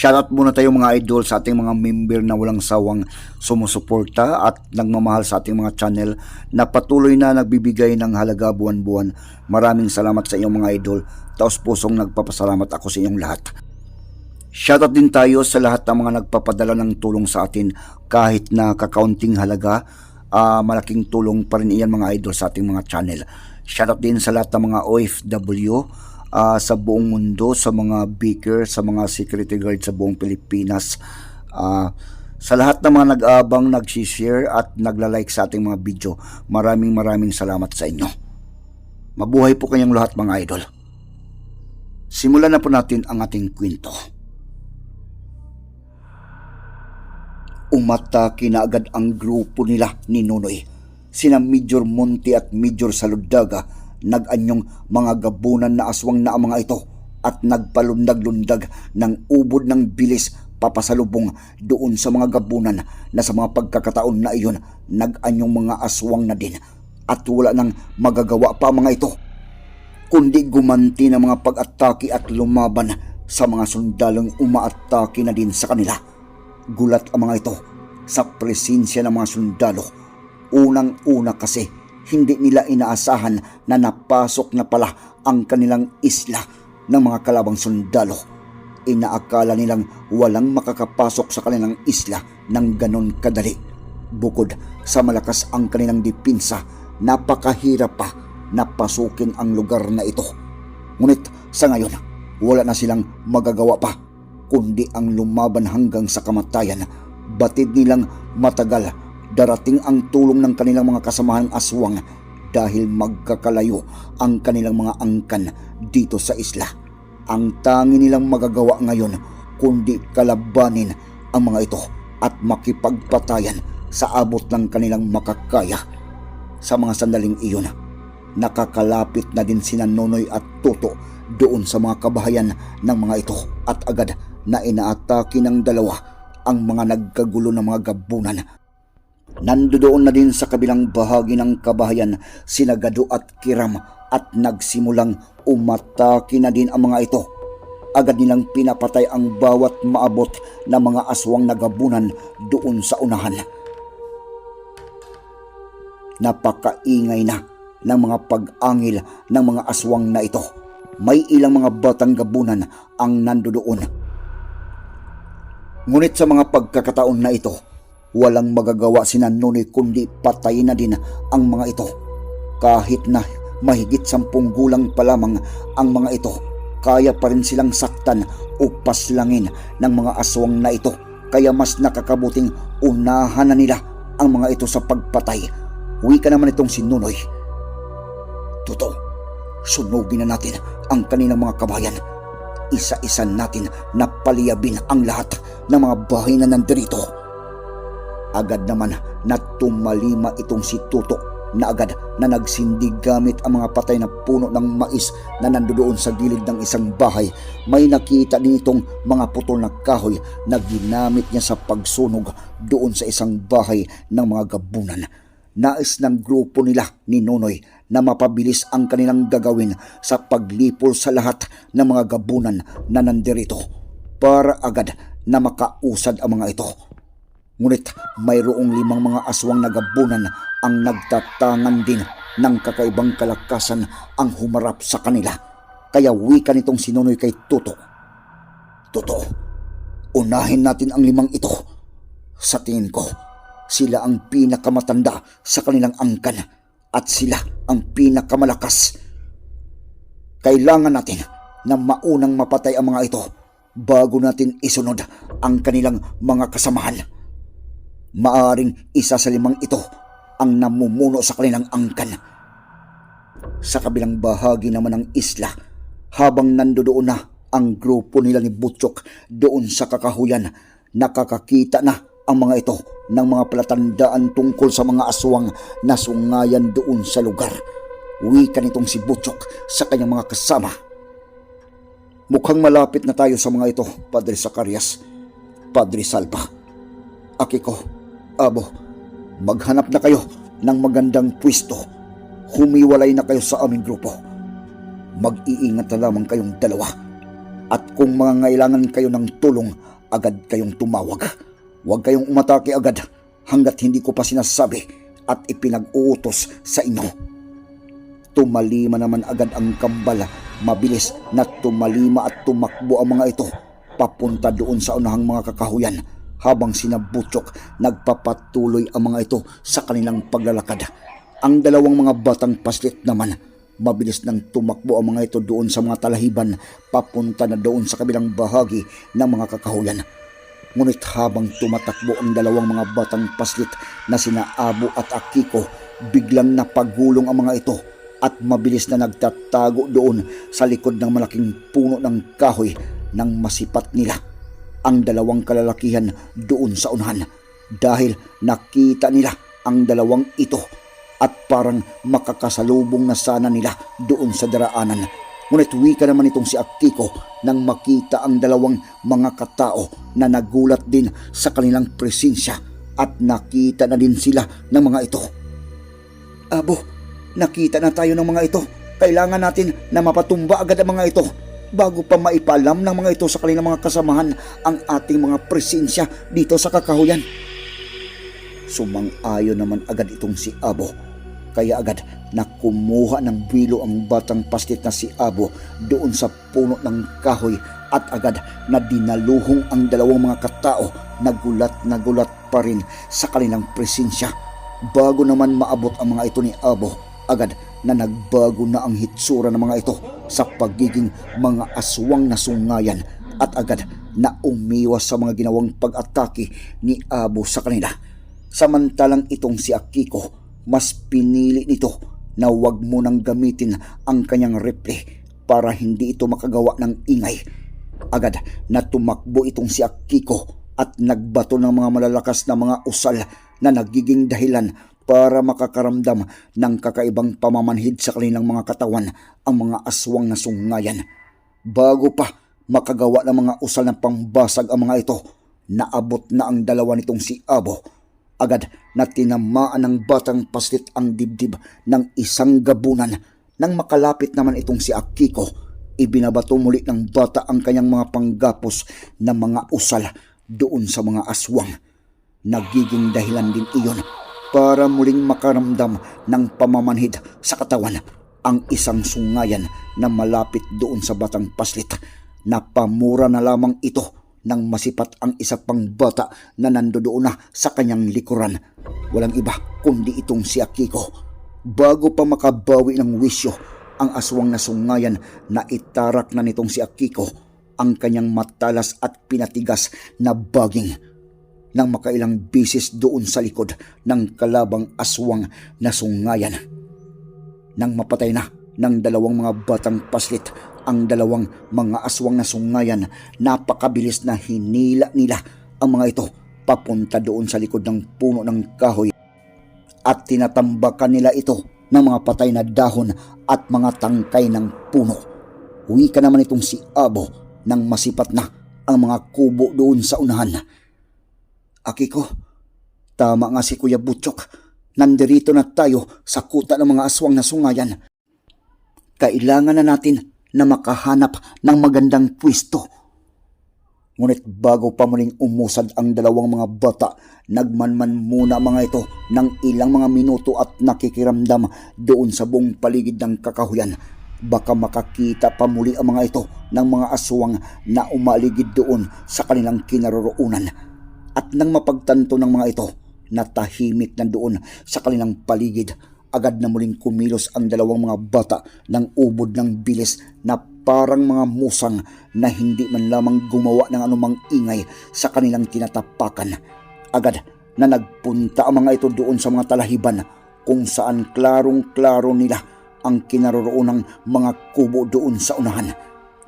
Shoutout muna tayo mga idol sa ating mga member na walang sawang sumusuporta at nagmamahal sa ating mga channel na patuloy na nagbibigay ng halaga buwan-buwan. Maraming salamat sa inyong mga idol. Taos pusong nagpapasalamat ako sa inyong lahat. Shoutout din tayo sa lahat ng mga nagpapadala ng tulong sa atin kahit na kakaunting halaga. ah, malaking tulong pa rin iyan mga idol sa ating mga channel. Shoutout din sa lahat ng mga OFW ah, sa buong mundo, sa mga beaker, sa mga security guard sa buong Pilipinas. Ah, sa lahat ng mga nag-aabang, nag-share at nagla-like sa ating mga video, maraming maraming salamat sa inyo. Mabuhay po kayong lahat mga idol. Simulan na po natin ang ating kwento. Umatake na agad ang grupo nila ni Nonoy. Sina Major Monte at Major Saludaga nag-anyong mga gabunan na aswang na ang mga ito at nagpalundag-lundag ng ubod ng bilis papasalubong doon sa mga gabunan na sa mga pagkakataon na iyon nag-anyong mga aswang na din at wala nang magagawa pa mga ito kundi gumanti ng mga pag-atake at lumaban sa mga sundalong umaatake na din sa kanila. Gulat ang mga ito sa presensya ng mga sundalo. Unang-una kasi, hindi nila inaasahan na napasok na pala ang kanilang isla ng mga kalabang sundalo. Inaakala nilang walang makakapasok sa kanilang isla ng ganon kadali. Bukod sa malakas ang kanilang dipinsa, napakahirap pa na pasukin ang lugar na ito. Ngunit sa ngayon, wala na silang magagawa pa kundi ang lumaban hanggang sa kamatayan. Batid nilang matagal darating ang tulong ng kanilang mga kasamahang aswang dahil magkakalayo ang kanilang mga angkan dito sa isla. Ang tangi nilang magagawa ngayon kundi kalabanin ang mga ito at makipagpatayan sa abot ng kanilang makakaya. Sa mga sandaling iyon, nakakalapit na din sina Nonoy at Toto doon sa mga kabahayan ng mga ito at agad na inaatake ng dalawa ang mga nagkagulo ng mga gabunan. Nandoon na din sa kabilang bahagi ng kabahayan sina Gado at Kiram at nagsimulang umatake na din ang mga ito. Agad nilang pinapatay ang bawat maabot na mga aswang na gabunan doon sa unahan. Napakaingay na ng mga pag-angil ng mga aswang na ito. May ilang mga batang gabunan ang nandoon. Ngunit sa mga pagkakataon na ito, walang magagawa si Nanonoy kundi patayin na din ang mga ito. Kahit na mahigit sampung gulang pa lamang ang mga ito, kaya pa rin silang saktan o paslangin ng mga aswang na ito. Kaya mas nakakabuting unahan na nila ang mga ito sa pagpatay. Uwi ka naman itong si Nunoy. Totoo, sunugin na natin ang kanilang mga kabayan. Isa-isa natin na paliyabin ang lahat ng mga bahay na nandirito. Agad naman na tumalima itong si Tuto na agad na nagsindig gamit ang mga patay na puno ng mais na nandoon sa gilid ng isang bahay. May nakita din itong mga putol na kahoy na ginamit niya sa pagsunog doon sa isang bahay ng mga gabunan. Nais ng grupo nila ni Nonoy na mapabilis ang kanilang gagawin sa paglipol sa lahat ng mga gabunan na nandirito para agad na makausad ang mga ito. Ngunit mayroong limang mga aswang na gabunan ang nagtatangan din ng kakaibang kalakasan ang humarap sa kanila. Kaya wika nitong sinunoy kay Tuto. Tuto, unahin natin ang limang ito. Sa tingin ko, sila ang pinakamatanda sa kanilang angkan at sila ang pinakamalakas. Kailangan natin na maunang mapatay ang mga ito bago natin isunod ang kanilang mga kasamahan. Maaring isa sa limang ito ang namumuno sa kanilang angkan. Sa kabilang bahagi naman ng isla, habang nandoon na ang grupo nila ni Butchok doon sa kakahuyan, nakakakita na ang mga ito ng mga palatandaan tungkol sa mga aswang na sungayan doon sa lugar. Wika nitong si Butchok sa kanyang mga kasama. Mukhang malapit na tayo sa mga ito, Padre Zacarias, Padre Salva. Akiko, Abo, maghanap na kayo ng magandang pwesto. Humiwalay na kayo sa aming grupo. Mag-iingat na lamang kayong dalawa. At kung mga ngailangan kayo ng tulong, agad kayong tumawag. Huwag kayong umatake agad hanggat hindi ko pa sinasabi at ipinag-uutos sa inyo. Tumalima naman agad ang kambal. Mabilis na tumalima at tumakbo ang mga ito papunta doon sa unahang mga kakahuyan habang sinabutyok nagpapatuloy ang mga ito sa kanilang paglalakad. Ang dalawang mga batang paslit naman mabilis nang tumakbo ang mga ito doon sa mga talahiban papunta na doon sa kabilang bahagi ng mga kakahuyan. Ngunit habang tumatakbo ang dalawang mga batang paslit na sina Abo at Akiko, biglang napagulong ang mga ito at mabilis na nagtatago doon sa likod ng malaking puno ng kahoy nang masipat nila ang dalawang kalalakihan doon sa unahan dahil nakita nila ang dalawang ito at parang makakasalubong na sana nila doon sa daraanan. Ngunit wika naman itong si Akiko nang makita ang dalawang mga katao na nagulat din sa kanilang presensya at nakita na din sila ng mga ito. Abo, nakita na tayo ng mga ito. Kailangan natin na mapatumba agad ang mga ito bago pa maipalam ng mga ito sa kanilang mga kasamahan ang ating mga presensya dito sa kakahuyan. Sumang-ayon naman agad itong si Abo. Kaya agad na kumuha ng bilo ang batang pastit na si Abo doon sa puno ng kahoy at agad na dinaluhong ang dalawang mga katao na gulat na gulat pa rin sa kanilang presensya. Bago naman maabot ang mga ito ni Abo, agad na nagbago na ang hitsura ng mga ito sa pagiging mga aswang na sungayan at agad na umiwas sa mga ginawang pag-atake ni Abo sa kanila. Samantalang itong si Akiko, mas pinili nito na huwag mo nang gamitin ang kanyang rifle para hindi ito makagawa ng ingay. Agad na tumakbo itong si Akiko at nagbato ng mga malalakas na mga usal na nagiging dahilan para makakaramdam ng kakaibang pamamanhid sa kanilang mga katawan ang mga aswang na sungayan. Bago pa makagawa ng mga usal ng pangbasag ang mga ito, naabot na ang dalawa nitong si Abo. Agad na tinamaan ng batang paslit ang dibdib ng isang gabunan. Nang makalapit naman itong si Akiko, ibinabato muli ng bata ang kanyang mga panggapos na mga usal doon sa mga aswang. Nagiging dahilan din iyon para muling makaramdam ng pamamanhid sa katawan ang isang sungayan na malapit doon sa batang paslit. Napamura na lamang ito nang masipat ang isa pang bata na nandoon na sa kanyang likuran. Walang iba kundi itong si Akiko. Bago pa makabawi ng wisyo, ang aswang na sungayan na itarak na nitong si Akiko ang kanyang matalas at pinatigas na baging nang makailang bisis doon sa likod ng kalabang aswang na sungayan. Nang mapatay na ng dalawang mga batang paslit ang dalawang mga aswang na sungayan, napakabilis na hinila nila ang mga ito papunta doon sa likod ng puno ng kahoy at tinatambakan nila ito ng mga patay na dahon at mga tangkay ng puno. Uwi ka naman itong si Abo nang masipat na ang mga kubo doon sa unahan. Akiko, tama nga si Kuya Butchok. Nandirito na tayo sa kuta ng mga aswang na sungayan. Kailangan na natin na makahanap ng magandang pwesto. Ngunit bago pa muling umusad ang dalawang mga bata, nagmanman muna mga ito ng ilang mga minuto at nakikiramdam doon sa buong paligid ng kakahuyan. Baka makakita pa muli ang mga ito ng mga aswang na umaligid doon sa kanilang kinaroroonan. At nang mapagtanto ng mga ito, natahimik na doon sa kanilang paligid agad na muling kumilos ang dalawang mga bata ng ubod ng bilis na parang mga musang na hindi man lamang gumawa ng anumang ingay sa kanilang tinatapakan. Agad na nagpunta ang mga ito doon sa mga talahiban kung saan klarong-klaro nila ang kinaroroon ng mga kubo doon sa unahan.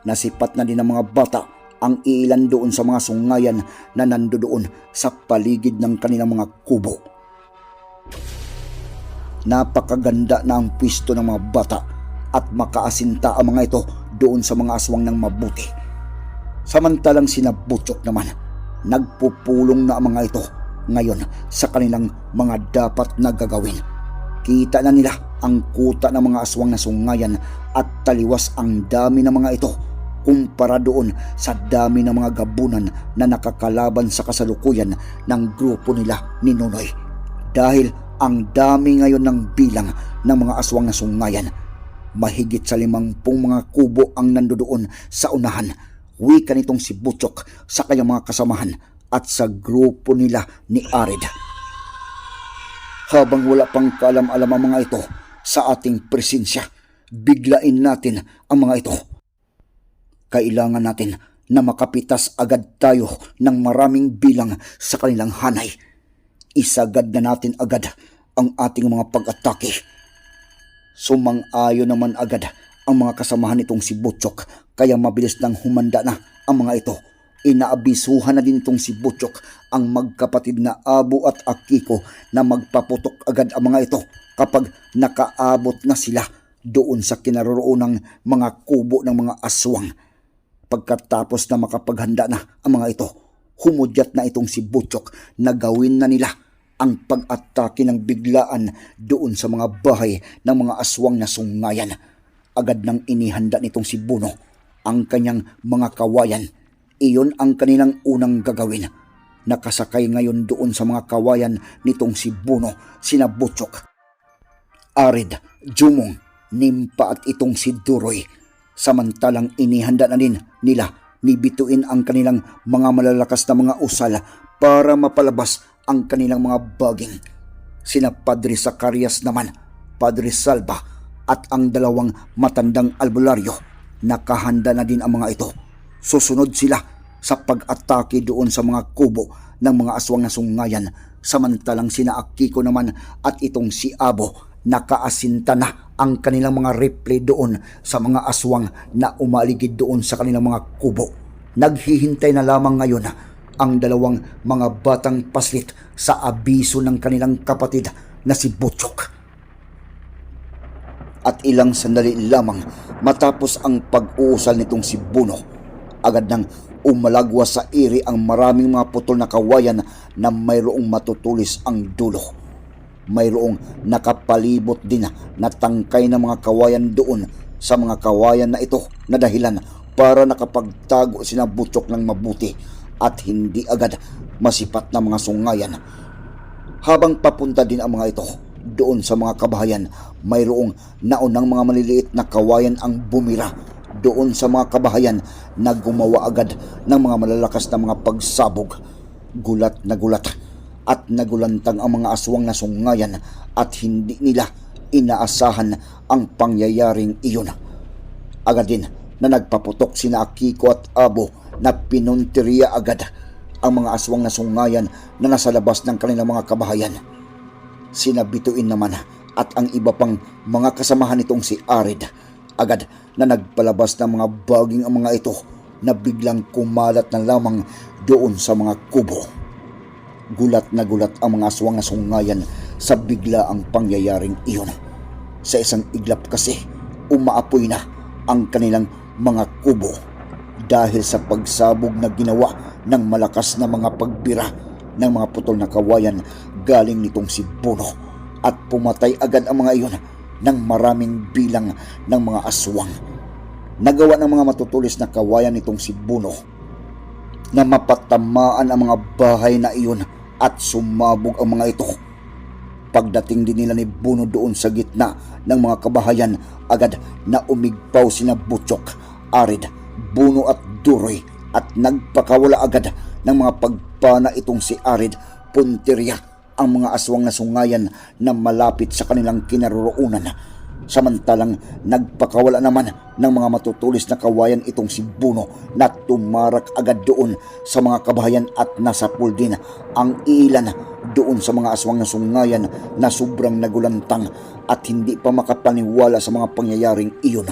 Nasipat na din ng mga bata ang ilan doon sa mga sungayan na nandoon sa paligid ng kanilang mga kubo. Napakaganda na ang pwisto ng mga bata at makaasinta ang mga ito doon sa mga aswang ng mabuti. Samantalang sinabutyok naman, nagpupulong na ang mga ito ngayon sa kanilang mga dapat na gagawin. Kita na nila ang kuta ng mga aswang na sungayan at taliwas ang dami ng mga ito. Kumpara doon sa dami ng mga gabunan na nakakalaban sa kasalukuyan ng grupo nila ni Nonoy. Dahil ang dami ngayon ng bilang ng mga aswang na sungayan. Mahigit sa limangpung mga kubo ang nandoon sa unahan. Wika nitong si Butchok sa kanyang mga kasamahan at sa grupo nila ni Arid. Habang wala pang kaalam-alam ang mga ito sa ating presensya, biglain natin ang mga ito. Kailangan natin na makapitas agad tayo ng maraming bilang sa kanilang hanay. Isagad na natin agad ang ating mga pag-atake. Sumang-ayo naman agad ang mga kasamahan nitong si Butchok kaya mabilis nang humanda na ang mga ito. Inaabisuhan na din itong si Butchok ang magkapatid na Abo at Akiko na magpaputok agad ang mga ito kapag nakaabot na sila doon sa kinaroroon ng mga kubo ng mga aswang. Pagkatapos na makapaghanda na ang mga ito, humudyat na itong si Butchok na gawin na nila ang pag-atake ng biglaan doon sa mga bahay ng mga aswang na sungayan. Agad nang inihanda nitong si Buno ang kanyang mga kawayan. Iyon ang kanilang unang gagawin. Nakasakay ngayon doon sa mga kawayan nitong si Buno, sina Butchok, Arid, Jumong, Nimpa at itong si Duroy. Samantalang inihanda na din nila ni Bituin ang kanilang mga malalakas na mga usal para mapalabas ang kanilang mga baging. Sina Padre Zacarias naman, Padre Salva at ang dalawang matandang albularyo. Nakahanda na din ang mga ito. Susunod sila sa pag-atake doon sa mga kubo ng mga aswang na sungayan samantalang sina Akiko naman at itong si Abo nakaasinta na ang kanilang mga replay doon sa mga aswang na umaligid doon sa kanilang mga kubo. Naghihintay na lamang ngayon ang dalawang mga batang paslit sa abiso ng kanilang kapatid na si Butchok. At ilang sandali lamang matapos ang pag-uusal nitong si Buno, agad nang umalagwa sa iri ang maraming mga putol na kawayan na mayroong matutulis ang dulo mayroong nakapalibot din na tangkay ng mga kawayan doon sa mga kawayan na ito na dahilan para nakapagtago sina Butchok ng mabuti at hindi agad masipat na mga sungayan. Habang papunta din ang mga ito doon sa mga kabahayan, mayroong naunang mga maliliit na kawayan ang bumira doon sa mga kabahayan na gumawa agad ng mga malalakas na mga pagsabog. Gulat na gulat at nagulantang ang mga aswang na sungayan at hindi nila inaasahan ang pangyayaring iyon. Agad din na nagpaputok sina Akiko at Abo na pinunteriya agad ang mga aswang na sungayan na nasa labas ng kanilang mga kabahayan. Sinabituin naman at ang iba pang mga kasamahan nitong si Arid agad na nagpalabas ng mga baging ang mga ito na biglang kumalat na lamang doon sa mga kubo. Gulat na gulat ang mga aswang na sungayan sa bigla ang pangyayaring iyon. Sa isang iglap kasi, umaapoy na ang kanilang mga kubo dahil sa pagsabog na ginawa ng malakas na mga pagbira ng mga putol na kawayan galing nitong si Bono at pumatay agad ang mga iyon ng maraming bilang ng mga aswang. Nagawa ng mga matutulis na kawayan nitong si Bono na mapatamaan ang mga bahay na iyon at sumabog ang mga ito. Pagdating din nila ni Buno doon sa gitna ng mga kabahayan, agad na umigpaw sina Butchok, Arid, Buno at Duroy at nagpakawala agad ng mga pagpana itong si Arid, Punteria, ang mga aswang na sungayan na malapit sa kanilang kinaroroonan Samantalang nagpakawala naman ng mga matutulis na kawayan itong si Buno na tumarak agad doon sa mga kabahayan at nasapul din ang ilan doon sa mga aswang na sungayan na sobrang nagulantang at hindi pa makapaniwala sa mga pangyayaring iyon.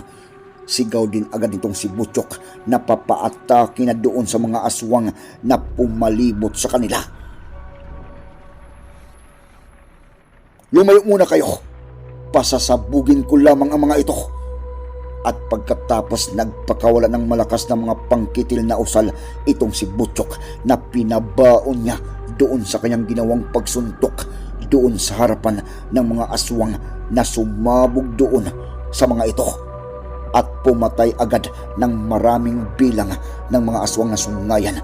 Sigaw din agad itong si Butchok na papaatake na doon sa mga aswang na pumalibot sa kanila. Lumayo muna kayo! Pasasabugin ko lamang ang mga ito. At pagkatapos nagpakawala ng malakas na mga pangkitil na usal itong si Butchok na pinabaon niya doon sa kanyang ginawang pagsuntok doon sa harapan ng mga aswang na sumabog doon sa mga ito. at pumatay agad ng maraming bilang ng mga aswang na sungayan.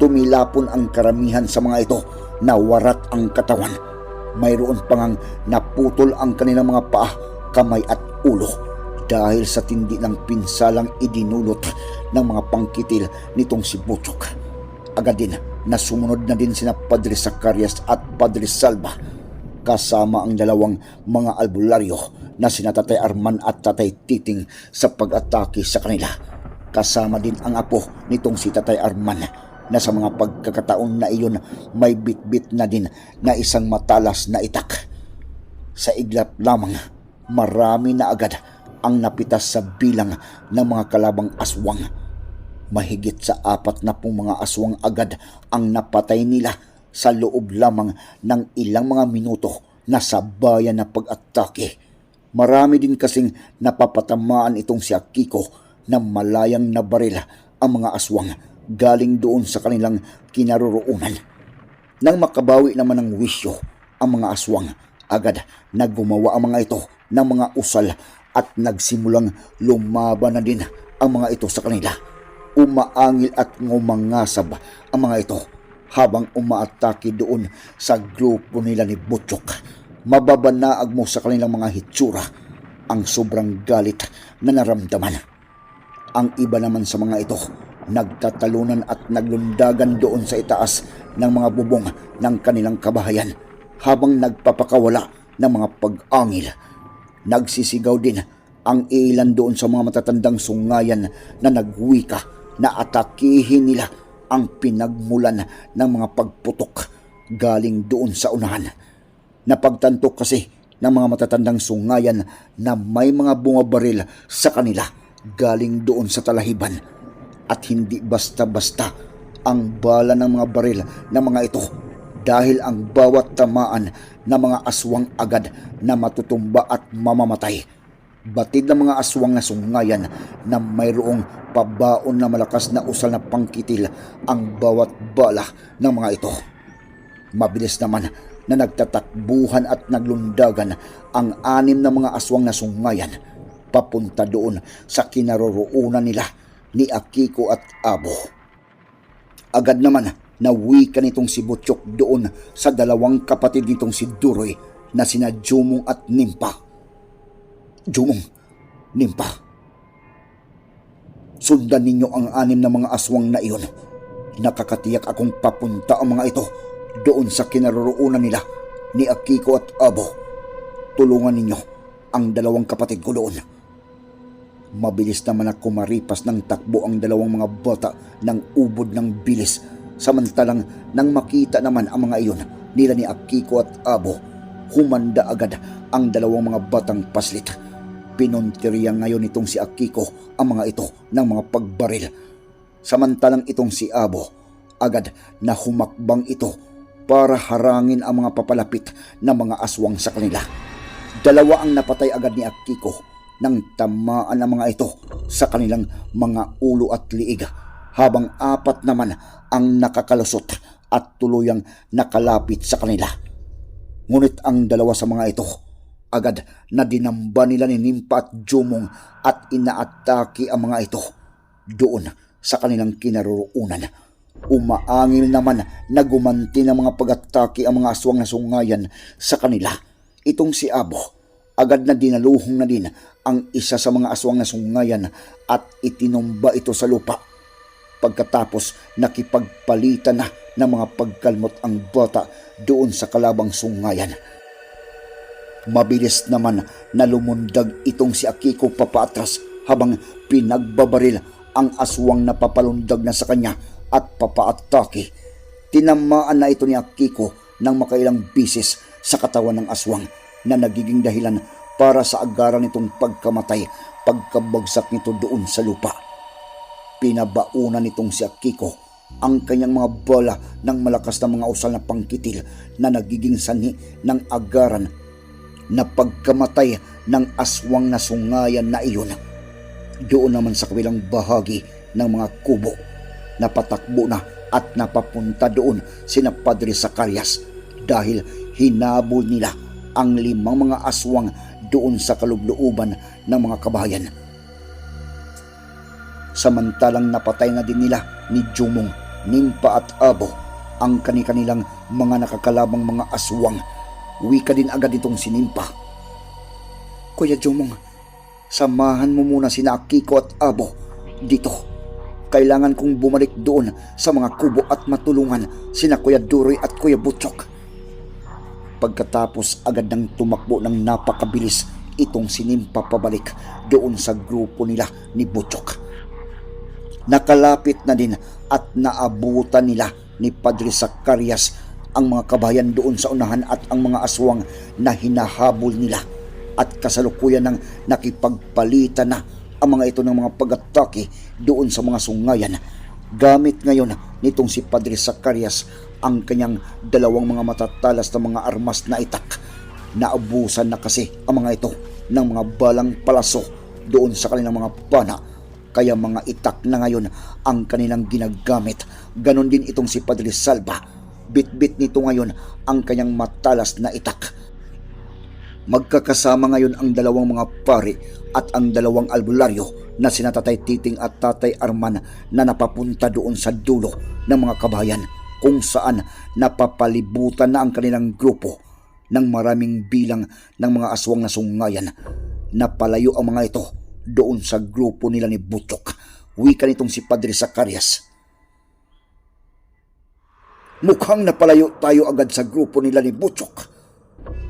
Tumilapon ang karamihan sa mga ito na warat ang katawan. Mayroon pang naputol ang kanilang mga paa, kamay at ulo dahil sa tindi ng pinsalang idinulot ng mga pangkitil nitong si Butchok. Agad din na sumunod na din sina Padre Zacarias at Padre Salva kasama ang dalawang mga albularyo na sina Tatay Arman at Tatay Titing sa pag-atake sa kanila. Kasama din ang apo nitong si Tatay Arman na sa mga pagkakataon na iyon may bitbit na din na isang matalas na itak. Sa iglap lamang, marami na agad ang napitas sa bilang ng mga kalabang aswang. Mahigit sa apat na pong mga aswang agad ang napatay nila sa loob lamang ng ilang mga minuto na sabayan na pag-atake. Marami din kasing napapatamaan itong si Akiko na malayang nabaril ang mga aswang galing doon sa kanilang kinaroroonan. Nang makabawi naman ng wisyo ang mga aswang, agad na gumawa ang mga ito ng mga usal at nagsimulang lumaban na din ang mga ito sa kanila. Umaangil at ngumangasab ang mga ito habang umaatake doon sa grupo nila ni Butchok. Mababanaag mo sa kanilang mga hitsura ang sobrang galit na naramdaman. Ang iba naman sa mga ito, nagtatalunan at naglundagan doon sa itaas ng mga bubong ng kanilang kabahayan habang nagpapakawala ng mga pag-angil. Nagsisigaw din ang ilan doon sa mga matatandang sungayan na nagwika na atakihin nila ang pinagmulan ng mga pagputok galing doon sa unahan. Napagtanto kasi ng mga matatandang sungayan na may mga bumabaril sa kanila galing doon sa talahiban at hindi basta-basta ang bala ng mga baril ng mga ito dahil ang bawat tamaan ng mga aswang agad na matutumba at mamamatay. Batid ng mga aswang na sungayan na mayroong pabaon na malakas na usal na pangkitil ang bawat bala ng mga ito. Mabilis naman na nagtatakbuhan at naglundagan ang anim na mga aswang na sungayan papunta doon sa kinaroroonan nila ni Akiko at Abo. Agad naman na wika nitong si Butchok doon sa dalawang kapatid nitong si Duroy na sina Jumong at Nimpa. Jumong, Nimpa, sundan ninyo ang anim na mga aswang na iyon. Nakakatiyak akong papunta ang mga ito doon sa kinaroroonan nila ni Akiko at Abo. Tulungan ninyo ang dalawang kapatid ko doon. Mabilis naman na kumaripas ng takbo ang dalawang mga bata ng ubod ng bilis samantalang nang makita naman ang mga iyon nila ni Akiko at Abo humanda agad ang dalawang mga batang paslit. Pinuntirya ngayon itong si Akiko ang mga ito ng mga pagbaril. Samantalang itong si Abo agad na humakbang ito para harangin ang mga papalapit na mga aswang sa kanila. Dalawa ang napatay agad ni Akiko nang tamaan ang mga ito sa kanilang mga ulo at liig habang apat naman ang nakakalusot at tuluyang nakalapit sa kanila. Ngunit ang dalawa sa mga ito agad na dinamba nila ni Nimpa at Jumong at inaatake ang mga ito doon sa kanilang kinaroroonan. Umaangil naman na gumanti ng mga pag-atake ang mga aswang na sungayan sa kanila. Itong si Abo, agad na dinaluhong na din ang isa sa mga aswang na sungayan at itinumba ito sa lupa. Pagkatapos nakipagpalitan na ng mga pagkalmot ang bata doon sa kalabang sungayan. Mabilis naman na lumundag itong si Akiko papaatras habang pinagbabaril ang aswang na papalundag na sa kanya at papaatake. Tinamaan na ito ni Akiko ng makailang bisis sa katawan ng aswang na nagiging dahilan para sa agaran nitong pagkamatay pagkabagsak nito doon sa lupa. Pinabaunan nitong si Akiko ang kanyang mga bola ng malakas na mga usal na pangkitil na nagiging sanhi ng agaran na pagkamatay ng aswang na sungayan na iyon. Doon naman sa kabilang bahagi ng mga kubo, napatakbo na at napapunta doon sina Padre Zacarias dahil hinabol nila ang limang mga aswang doon sa kalublooban ng mga kabayan. samantalang napatay na din nila ni Jumong, Nimpa at Abo ang kani-kanilang mga nakakalabang mga aswang. Wika din agad itong si Nimpa. Kuya Jumong, samahan mo muna sina Akiko at Abo dito. Kailangan kong bumalik doon sa mga kubo at matulungan sina Kuya Duroy at Kuya Butchok. Pagkatapos agad nang tumakbo ng napakabilis itong sinimpa pabalik doon sa grupo nila ni Butchok. Nakalapit na din at naabutan nila ni Padre Zacarias ang mga kabayan doon sa unahan at ang mga aswang na hinahabol nila at kasalukuyan ng nakipagpalitan na ang mga ito ng mga pag-atake doon sa mga sungayan. Gamit ngayon nitong si Padre Zacarias ang kanyang dalawang mga matatalas na mga armas na itak. Naubusan na kasi ang mga ito ng mga balang palaso doon sa kanilang mga pana kaya mga itak na ngayon ang kanilang ginagamit. Ganon din itong si Padre Salva. Bit-bit nito ngayon ang kanyang matalas na itak. Magkakasama ngayon ang dalawang mga pari at ang dalawang albularyo na sina Tatay Titing at Tatay Arman na napapunta doon sa dulo ng mga kabayan kung saan napapalibutan na ang kanilang grupo ng maraming bilang ng mga aswang na sungayan. Napalayo ang mga ito doon sa grupo nila ni Butchok. Wika nitong si Padre Zacarias. Mukhang napalayo tayo agad sa grupo nila ni Butchok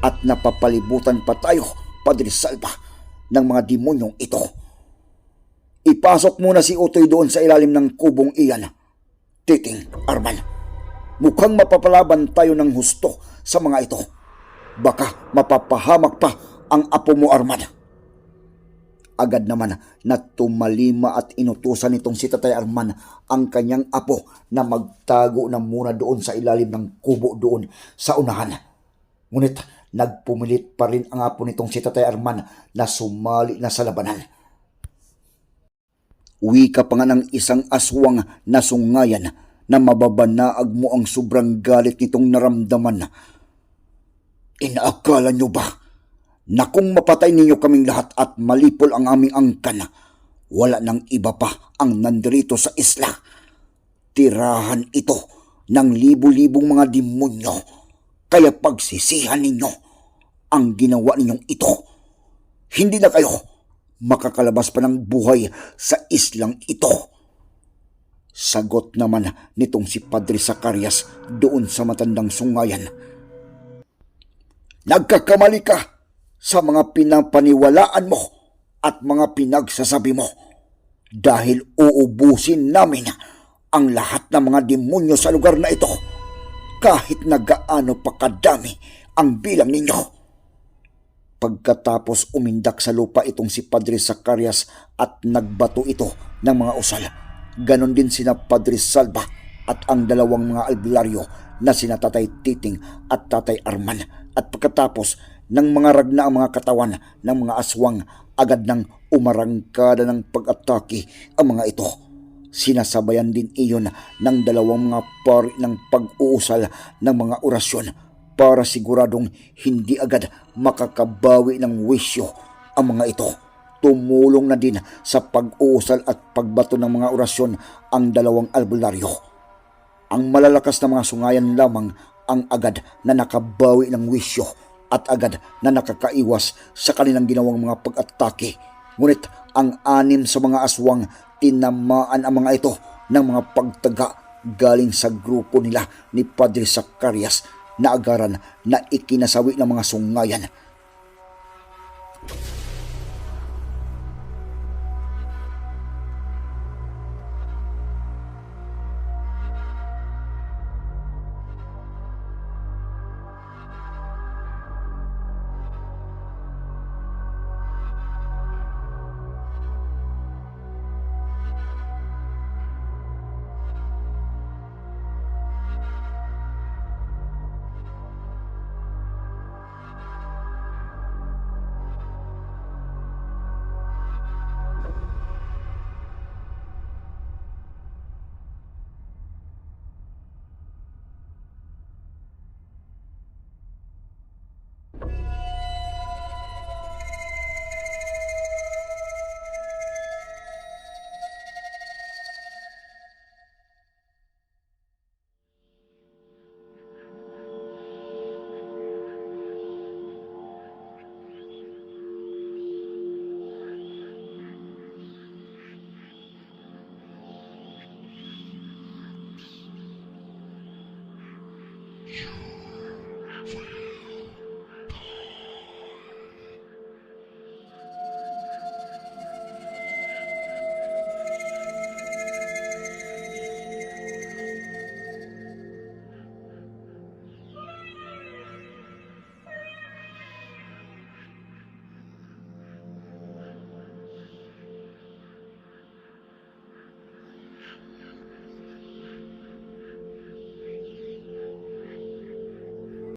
at napapalibutan pa tayo, Padre Salva, ng mga demonyong ito. Ipasok muna si Utoy doon sa ilalim ng kubong iyan. Titing, Arman, mukhang mapapalaban tayo ng husto sa mga ito. Baka mapapahamak pa ang apo mo, Arman. Agad naman na tumalima at inutusan nitong si Tatay Arman ang kanyang apo na magtago na muna doon sa ilalim ng kubo doon sa unahan. Ngunit nagpumilit pa rin ang apo nitong si Tatay Arman na sumali na sa labanan. Uwi ka pa nga ng isang aswang na sungayan na mababanaag mo ang sobrang galit nitong naramdaman. Inaakala nyo ba na kung mapatay ninyo kaming lahat at malipol ang aming angkan, wala nang iba pa ang nandirito sa isla. Tirahan ito ng libu-libong mga demonyo, kaya pagsisihan ninyo ang ginawa ninyong ito. Hindi na kayo makakalabas pa ng buhay sa islang ito. Sagot naman nitong si Padre Zacarias doon sa matandang sungayan. Nagkakamali ka sa mga pinapaniwalaan mo at mga pinagsasabi mo dahil uubusin namin ang lahat ng mga demonyo sa lugar na ito kahit na gaano pa kadami ang bilang ninyo. Pagkatapos umindak sa lupa itong si Padre Zacarias at nagbato ito ng mga usal. Ganon din sina Padre Salva at ang dalawang mga albularyo na sina Tatay Titing at Tatay Arman. At pagkatapos ng mga ragna ang mga katawan ng mga aswang, agad nang umarangkada ng pag-atake ang mga ito. Sinasabayan din iyon ng dalawang mga pari ng pag-uusal ng mga orasyon para siguradong hindi agad makakabawi ng wisyo ang mga ito. Tumulong na din sa pag-uusal at pagbato ng mga orasyon ang dalawang albularyo. Ang malalakas na mga sungayan lamang ang agad na nakabawi ng wisyo at agad na nakakaiwas sa kanilang ginawang mga pag-atake. Ngunit ang anim sa mga aswang tinamaan ang mga ito ng mga pagtaga galing sa grupo nila ni Padre Zacarias na agaran na ikinasawi ng mga sungayan